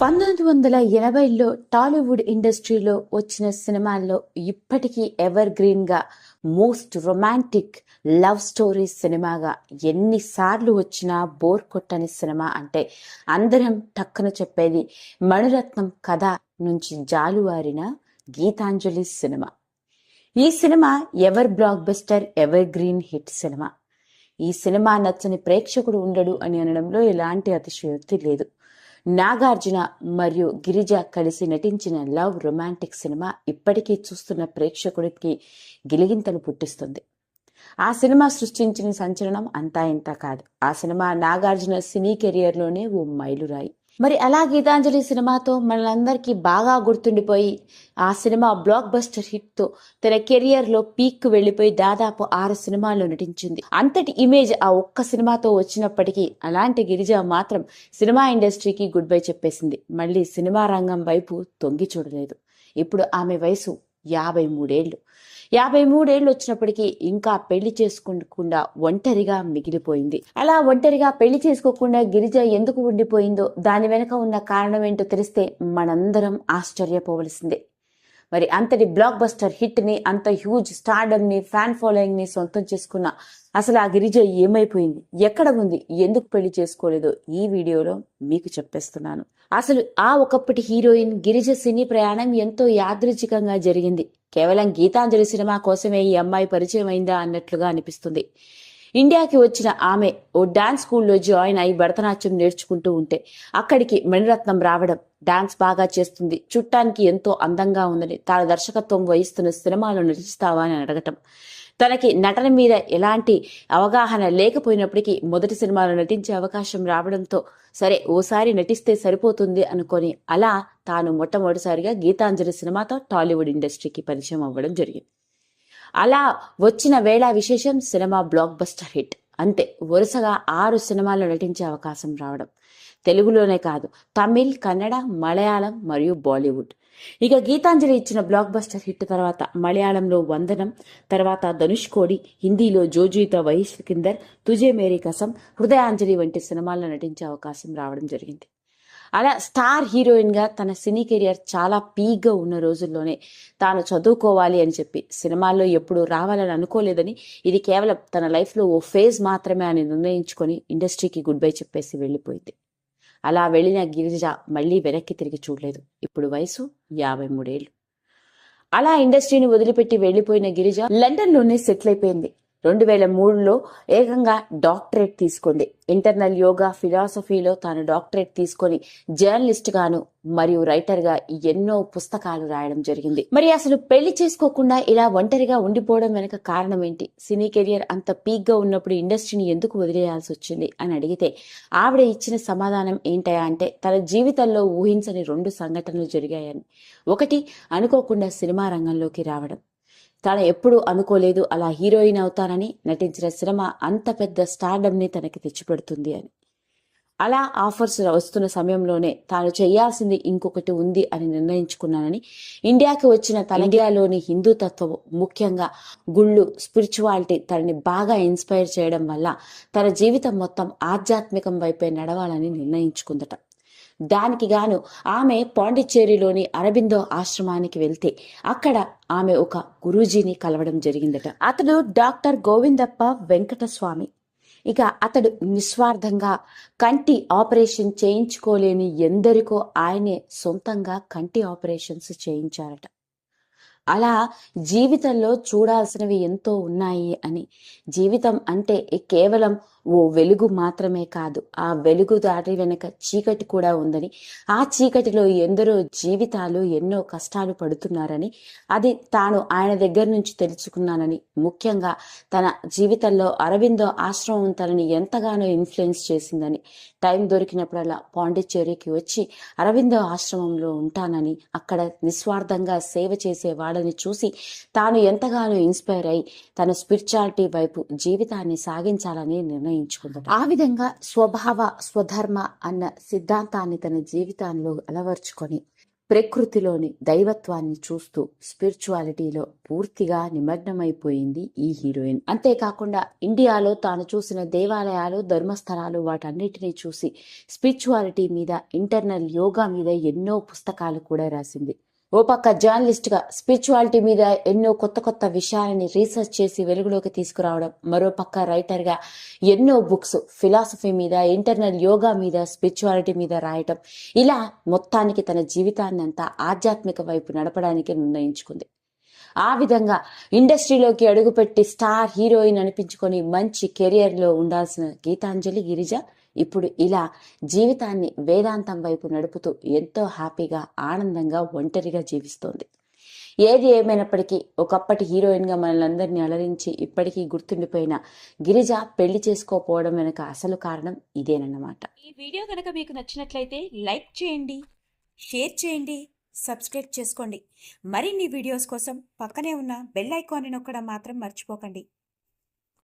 పంతొమ్మిది వందల ఎనభైలో టాలీవుడ్ ఇండస్ట్రీలో వచ్చిన సినిమాల్లో ఇప్పటికీ ఎవర్ గ్రీన్గా మోస్ట్ రొమాంటిక్ లవ్ స్టోరీ సినిమాగా ఎన్నిసార్లు వచ్చినా బోర్ కొట్టని సినిమా అంటే అందరం టక్కున చెప్పేది మణిరత్నం కథ నుంచి జాలువారిన గీతాంజలి సినిమా. ఈ cinema ever blockbuster evergreen hit cinema. ఈ సినిమా నచ్చని ప్రేక్షకుడు ఉండడు అని అనడంలో ఎలాంటి అతిశయోక్తి లేదు. నాగార్జున మరియు గిరిజ కలిసి నటించిన లవ్ రొమాంటిక్ సినిమా ఇప్పటికీ చూస్తున్న ప్రేక్షకుడికి గిలిగింతలు పుట్టిస్తుంది. ఆ సినిమా సృష్టించిన సంచలనం అంతా ఇంత కాదు. ఆ సినిమా నాగార్జున సినీ కెరియర్లోనే ఓ మైలురాయి. మరి అలా గీతాంజలి సినిమాతో మనందరికీ బాగా గుర్తుండిపోయి ఆ సినిమా బ్లాక్ బస్టర్ హిట్తో తన కెరియర్లో పీక్ వెళ్ళిపోయి దాదాపు ఆరు సినిమాల్లో నటించింది. అంతటి ఇమేజ్ ఆ ఒక్క సినిమాతో వచ్చినప్పటికీ అలాంటి గిరిజ మాత్రం సినిమా ఇండస్ట్రీకి గుడ్ బై చెప్పేసింది. మళ్ళీ సినిమా రంగం వైపు తొంగి చూడలేదు. ఇప్పుడు ఆమె వయసు యాభై మూడేళ్ళు యాభై మూడేళ్ళు వచ్చినప్పటికీ ఇంకా పెళ్ళి చేసుకోకుండా ఒంటరిగా మిగిలిపోయింది. అలా ఒంటరిగా పెళ్ళి చేసుకోకుండా గిరిజ ఎందుకు ఉండిపోయిందో దాని వెనుక ఉన్న కారణం ఏంటో తెలిస్తే మనందరం ఆశ్చర్యపోవలసిందే. మరి అంతటి బ్లాక్ బస్టర్ హిట్ని అంత హ్యూజ్ స్టార్డమ్ని ఫ్యాన్ ఫాలోయింగ్ని సొంతం చేసుకున్న అసలు ఆ గిరిజ ఏమైపోయింది? ఎక్కడ ఉంది? ఎందుకు పెళ్ళి చేసుకోలేదో ఈ వీడియోలో మీకు చెప్పేస్తున్నాను. అసలు ఆ ఒకప్పటి హీరోయిన్ గిరిజ సినీ ప్రయాణం ఎంతో యాదృచ్ఛికంగా జరిగింది. కేవలం గీతాంజలి సినిమా కోసమే ఈ అమ్మాయి పరిచయం అయిందా అన్నట్లుగా అనిపిస్తుంది. ఇండియాకి వచ్చిన ఆమె ఓ డాన్స్ స్కూల్లో జాయిన్ అయి భరతనాట్యం నేర్చుకుంటూ ఉంటే అక్కడికి మణిరత్నం రావడం డాన్స్ బాగా చేస్తుంది. చుట్టానికి ఎంతో అందంగా ఉందని తాను దర్శకత్వం వహిస్తున్న సినిమాలో నటిస్తావా అని అడగటం. తనకి నటన మీద ఎలాంటి అవగాహన లేకపోయినప్పటికీ మొదటి సినిమాలో నటించే అవకాశం రావడంతో సరే ఓసారి నటిస్తే సరిపోతుంది అనుకొని అలా తాను మొట్టమొదటిసారిగా గీతాంజలి సినిమాతో టాలీవుడ్ ఇండస్ట్రీకి పరిచయం అవ్వడం జరిగింది. అలా వచ్చిన వేళ విశేషం సినిమా బ్లాక్ బస్టర్ హిట్. అంతే వరుసగా ఆరు సినిమాల్లో నటించే అవకాశం రావడం. తెలుగులోనే కాదు తమిళ్ కన్నడ మలయాళం మరియు బాలీవుడ్. ఇక గీతాంజలి ఇచ్చిన బ్లాక్ బస్టర్ హిట్ తర్వాత మలయాళంలో వందనం తర్వాత ధనుష్ కోడి హిందీలో జోజుయిత వహిష్ కిందర్ తుజే మేరీ కసం హృదయాంజలి వంటి సినిమాల్లో నటించే అవకాశం రావడం జరిగింది. అలా స్టార్ హీరోయిన్గా తన సినీ కెరియర్ చాలా పీక్గా ఉన్న రోజుల్లోనే తాను చదువుకోవాలి అని చెప్పి సినిమాల్లో ఎప్పుడు రావాలని అనుకోలేదని ఇది కేవలం తన లైఫ్లో ఓ ఫేజ్ మాత్రమే అని నిర్ణయించుకొని ఇండస్ట్రీకి గుడ్ బై చెప్పేసి వెళ్ళిపోయింది. అలా వెళ్ళిన గిరిజ మళ్ళీ వెనక్కి తిరిగి చూడలేదు. ఇప్పుడు వయసు యాభై మూడేళ్ళు. అలా ఇండస్ట్రీని వదిలిపెట్టి వెళ్ళిపోయిన గిరిజ లండన్లోనే సెటిల్ అయిపోయింది. రెండు వేల మూడులో ఏకంగా డాక్టరేట్ తీసుకుంది. ఇంటర్నల్ యోగా ఫిలాసఫీలో తాను డాక్టరేట్ తీసుకొని జర్నలిస్ట్ గాను మరియు రైటర్గా ఎన్నో పుస్తకాలు రాయడం జరిగింది. మరి అసలు పెళ్ళి చేసుకోకుండా ఇలా ఒంటరిగా ఉండిపోవడం వెనక కారణం ఏంటి? సినీ కెరియర్ అంత పీక్గా ఉన్నప్పుడు ఇండస్ట్రీని ఎందుకు వదిలేయాల్సి వచ్చింది అని అడిగితే ఆవిడ ఇచ్చిన సమాధానం ఏంటయా అంటే తన జీవితంలో ఊహించని రెండు సంఘటనలు జరిగాయని. ఒకటి అనుకోకుండా సినిమా రంగంలోకి రావడం. తాను ఎప్పుడూ అనుకోలేదు అలా హీరోయిన్ అవుతానని నటించిన సినిమా అంత పెద్ద స్టార్డమ్ని తనకి తెచ్చిపెడుతుంది అని. అలా ఆఫర్స్ వస్తున్న సమయంలోనే తాను చేయాల్సింది ఇంకొకటి ఉంది అని నిర్ణయించుకున్నానని ఇండియాకి వచ్చిన తన ఇండియాలోని హిందూ తత్వం ముఖ్యంగా గుళ్ళు స్పిరిచువాలిటీ తనని బాగా ఇన్స్పైర్ చేయడం వల్ల తన జీవితం మొత్తం ఆధ్యాత్మికం వైపే నడవాలని నిర్ణయించుకుందట. దానికి గాను ఆమె పాండిచ్చేరిలోని అరబిందో ఆశ్రమానికి వెళ్తే అక్కడ ఆమె ఒక గురూజీని కలవడం జరిగిందట. అతడు డాక్టర్ గోవిందప్ప వెంకటస్వామి. ఇక అతడు నిస్వార్థంగా కంటి ఆపరేషన్ చేయించుకోలేని ఎందరికో ఆయనే సొంతంగా కంటి ఆపరేషన్స్ చేయించారట. అలా జీవితంలో చూడాల్సినవి ఎంతో ఉన్నాయి అని. జీవితం అంటే కేవలం ఓ వెలుగు మాత్రమే కాదు ఆ వెలుగు దాటి వెనక చీకటి కూడా ఉందని. ఆ చీకటిలో ఎందరో జీవితాలు ఎన్నో కష్టాలు పడుతున్నారని అది తాను ఆయన దగ్గర నుంచి తెలుసుకున్నానని. ముఖ్యంగా తన జీవితంలో అరవిందో ఆశ్రమం తనని ఎంతగానో ఇన్ఫ్లుయెన్స్ చేసిందని. టైం దొరికినప్పుడల్లా పాండిచ్చేరికి వచ్చి అరవిందో ఆశ్రమంలో ఉంటానని అక్కడ నిస్వార్థంగా సేవ చేసేవాడు వాళ్ళని చూసి తాను ఎంతగానో ఇన్స్పైర్ అయి తన స్పిరిచువాలిటీ వైపు జీవితాన్ని సాగించాలని నిర్ణయించుకుంటాడు ఆ విధంగా స్వభావ స్వధర్మ అన్న సిద్ధాంతాన్ని తన జీవితంలో అలవర్చుకొని ప్రకృతిలోని దైవత్వాన్ని చూస్తూ స్పిరిచువాలిటీలో పూర్తిగా నిమగ్నమైపోయింది ఈ హీరోయిన్. అంతేకాకుండా ఇండియాలో తాను చూసిన దేవాలయాలు ధర్మస్థలాలు వాటన్నిటినీ చూసి స్పిరిచువాలిటీ మీద ఇంటర్నల్ యోగా మీద ఎన్నో పుస్తకాలు కూడా రాసింది. ఓ పక్క జర్నలిస్ట్గా స్పిరిచువాలిటీ మీద ఎన్నో కొత్త కొత్త విషయాలని రీసెర్చ్ చేసి వెలుగులోకి తీసుకురావడం. మరో పక్క రైటర్గా ఎన్నో బుక్స్ ఫిలాసఫీ మీద ఇంటర్నల్ యోగా మీద స్పిరిచువాలిటీ మీద రాయటం. ఇలా మొత్తానికి తన జీవితాన్ని అంతా ఆధ్యాత్మిక వైపు నడపడానికి నిర్ణయించుకుంది. ఆ విధంగా ఇండస్ట్రీలోకి అడుగుపెట్టి స్టార్ హీరోయిన్ అనిపించుకొని మంచి కెరియర్లో ఉండాల్సిన గీతాంజలి గిరిజ ఇప్పుడు ఇలా జీవితాన్ని వేదాంతం వైపు నడుపుతూ ఎంతో హ్యాపీగా ఆనందంగా ఒంటరిగా జీవిస్తోంది. ఏది ఏమైనప్పటికీ ఒకప్పటి హీరోయిన్గా మనల్ని అలరించి ఇప్పటికీ గుర్తుండిపోయిన గిరిజ పెళ్ళి చేసుకోపోవడం వెనుక అసలు కారణం ఇదేనన్నమాట. ఈ వీడియో కనుక మీకు నచ్చినట్లయితే లైక్ చేయండి షేర్ చేయండి సబ్స్క్రైబ్ చేసుకోండి. మరిన్ని వీడియోస్ కోసం పక్కనే ఉన్న బెల్ ఐకాన్ని నొక్కడం మాత్రం మర్చిపోకండి.